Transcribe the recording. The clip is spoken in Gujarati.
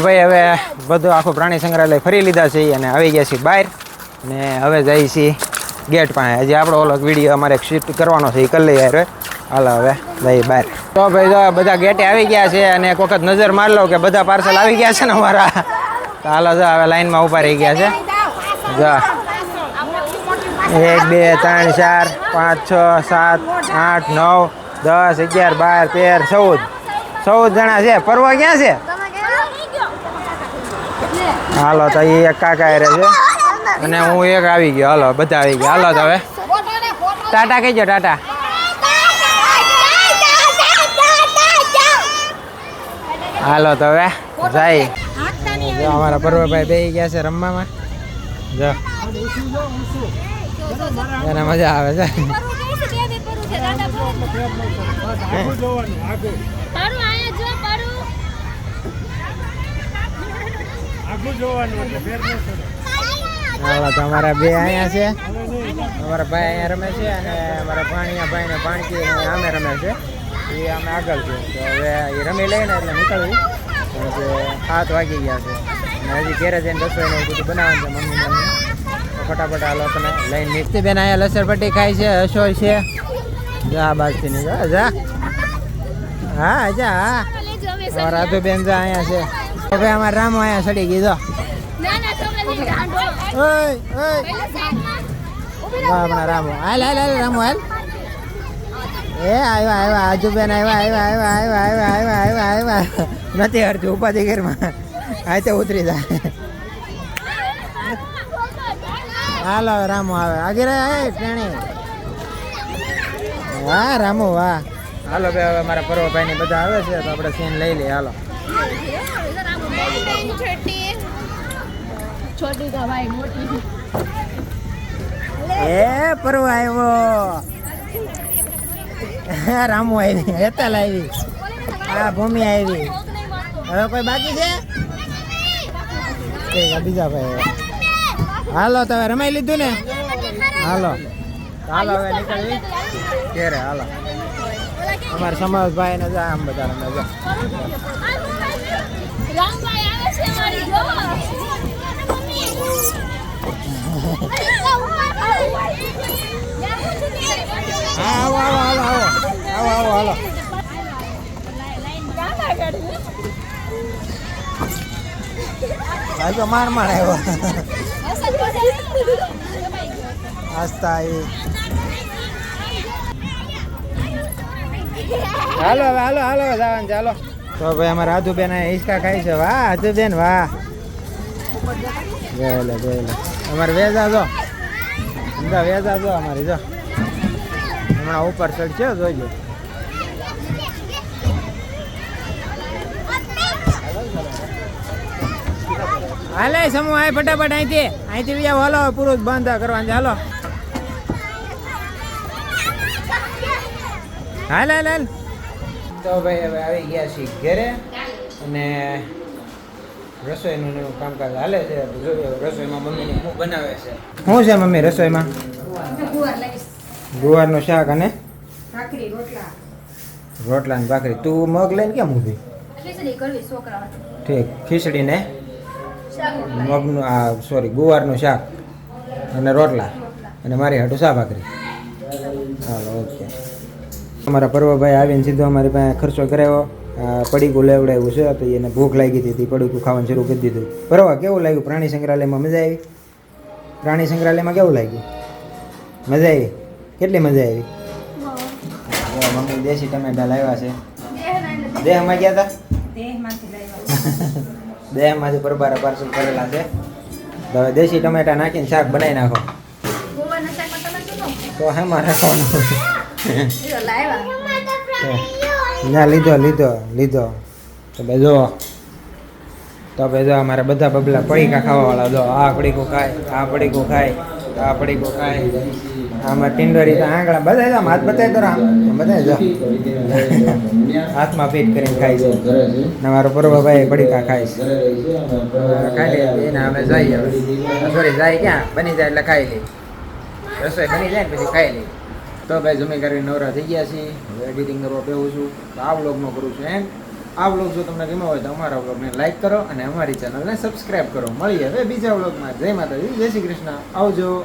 ભાઈ, હવે બધું આખું પ્રાણી સંગ્રહાલય ફરી લીધા છે અને આવી ગયા છીએ બહાર ને હવે જઈએ છીએ ગેટ પાસે. હજી આપણો ઓલો વીડિયો અમારે શિફ્ટ કરવાનો છે એ કરી લઈએ રે હાલો હવે જઈએ બહાર. તો ભાઈ, જો બધા ગેટે આવી ગયા છે અને એક વખત નજર માર લો કે બધા પાર્સલ આવી ગયા છે ને અમારા. તો હાલો, જો હવે લાઈનમાં ઊભા રહી ગયા છે. જો. એક, બે, ત્રણ, ચાર, પાંચ, છ, સાત, આઠ, નવ, દસ, અગિયાર, બાર, તેર, ચૌદ. ચૌદ જણા છે. પર્વ ક્યાં છે? હાલો તો એ એક કાકા રહે છે. અને હું એક આવી ગયો. હાલો બધા આવી ગયા. હાલો તો હવે. ટાટા કહેજો ટાટા. હાલો તો હવે. જાય. જો અમારા પર્વભાઈ બે ગયા છે રમવામાં. જો. એને મજા આવે છે. હાલો તો અમારા બે અહીંયા છે. અમારા ભાઈ અહીંયા રમે છે અને અમારા ભાણિયા ભાઈને ભાણકી અમે આમે રમે છે. એ અમે આગળ છે. તો હવે એ રમી લઈને એટલે નીકળવી સાત વાગી ગયા છે. અને હજી ઘેરે જઈને રસોઈને એવું બધું બનાવવાનું છે મમ્મી મમ્મી ફટાફટ આ લોકોને લઈને નીકળી બેન અહીંયા લસણપટ્ટી ખાય છે અશોય છે. જા આ બાજુથી ની જા. જા હા. જા હા અમારા રાધુબેન જા અહીંયા છે. ભાઈ અમારા રામો અહીંયા સડી વાહ આપણા રામો. હાલ હાલ હાલ રામો હાલ. એ આવ્યા આવ્યા આજુબેન આવ્યા આવ્યા આવ્યા આવ્યા આવ્યા આવ્યા આવ્યા આવ્યા નથી હરતું ઉપાધિ ઘરમાં. આ તો ઉતરી જાય. હાલો રામો આવે. આગળ આવે ટ્રેણી વાહ રામો વાહ. હાલો ભાઈ હવે મારા પર્વભાઈ ને બધા આવે છે તો આપણે સીન લઈ લઈએ. હાલો. એ પરુ આવ્યો. રામુ આવી, હેતલ આવી. આ ભૂમિ આવી. હવે કોઈ બાકી છે? બીજા ભાઈ. હાલો તમે રમાઈ લીધું ને? હાલો. હાલો, હવે નીકળવી ઘેરે, હાલો. અમારા સમાજભાઈ ને જા, આમ બધા રમે જા. આવો આવો આવો આવો આવો હાલો તો માર માર આવ્યો આવી હાલો હવે હાલો હાલો જવાનું, ચાલો. તો ભાઈ, અમારા રાધુબેન હિંચકા ખાય છે. વાહ રાધુબેન વાહ. જોયેલો જોયેલો અમારે વેજા જો. સમજા વેજા જો અમારી જો. હમણાં ઉપર ચડશે જોઈજો હાલે સમૂહ આ ફટાફટ અહીંથી અહીંથી બીજા હાલો, પૂરું બંધ કરવાનું હાલો. હાલ હાલ હાલ. તો ભાઈ, હવે આવી ગયા છીએ ઘરે અને રસોઈનું કામકાજ હાલે છે. રસોઈમાં મમ્મીને શું બનાવે છે? શું છે મમ્મી રસોઈમાં? ગુવારનું શાક અને? રોટલા. ને ભાખરી. તું મગ લઈને કેમ ઊભી? ઠીક. ખીચડી ને? મગનું આ સોરી ગુવારનું શાક અને રોટલા. અને મારી હાટું શા ભાખરી હાલો ઓકે અમારા પર્વભાઈ આવીને સીધો અમારી પાસે ખર્ચો કરાવ્યો. પડીકું લેવડાવ્યું છે તો એને ભૂખ લાગી હતી પડીકું ખાવાનું શરૂ કરી દીધું. બરાબર કેવું લાગ્યું? પ્રાણી સંગ્રહાલયમાં મજા આવી? પ્રાણી સંગ્રહાલયમાં કેવું લાગ્યું? મજા આવી? કેટલી મજા આવી? મમ્મી દેશી ટમેટા લાવ્યા છે. દેહમાં ગયા હતા દેહમાંથી પરબારા પાર્સલ કરેલા છે. તો હવે દેશી ટમેટા નાખીને શાક બનાવી નાખો. તો હેમાં રાખવાનું. ના, લીધો લીધો લીધો. તો ભાઈ જો બે જો અમારા બધા બબલા પડીકા ખાવાવાળા જો આ પડીકું ખાય, આ પડીકું ખાય, આ પડીકું ખાય. આમાં ટિંડોરી તો આંગળા બધા આમ હાથ બતાવી દો આમ. બતાવી જો હાથમાં ફીટ કરીને ખાય છે. ને મારો પર્વભાઈ પડીકા ખાય છે. ખાઈ લે, એને અમે જઈએ સોરી, જાય ક્યાં? બની જાય એટલે ખાઈ લઈએ રસોઈ બની જાય પછી ખાઈ લઈએ તો ભાઈ જમી કરીને નવરા થઈ ગયા છીએ. હવે એડિટિંગ કરવા બેહું છું. તો આ વ્લોગમાં કરું છું એમ આ વ્લોગ જો તમને ગમ્યો હોય તો અમારા વ્લોગને લાઈક કરો અને અમારી ચેનલને સબસ્ક્રાઈબ કરો. મળીએ હવે બીજા વ્લોગમાં. જય માતાજી, જય શ્રી કૃષ્ણ. આવજો.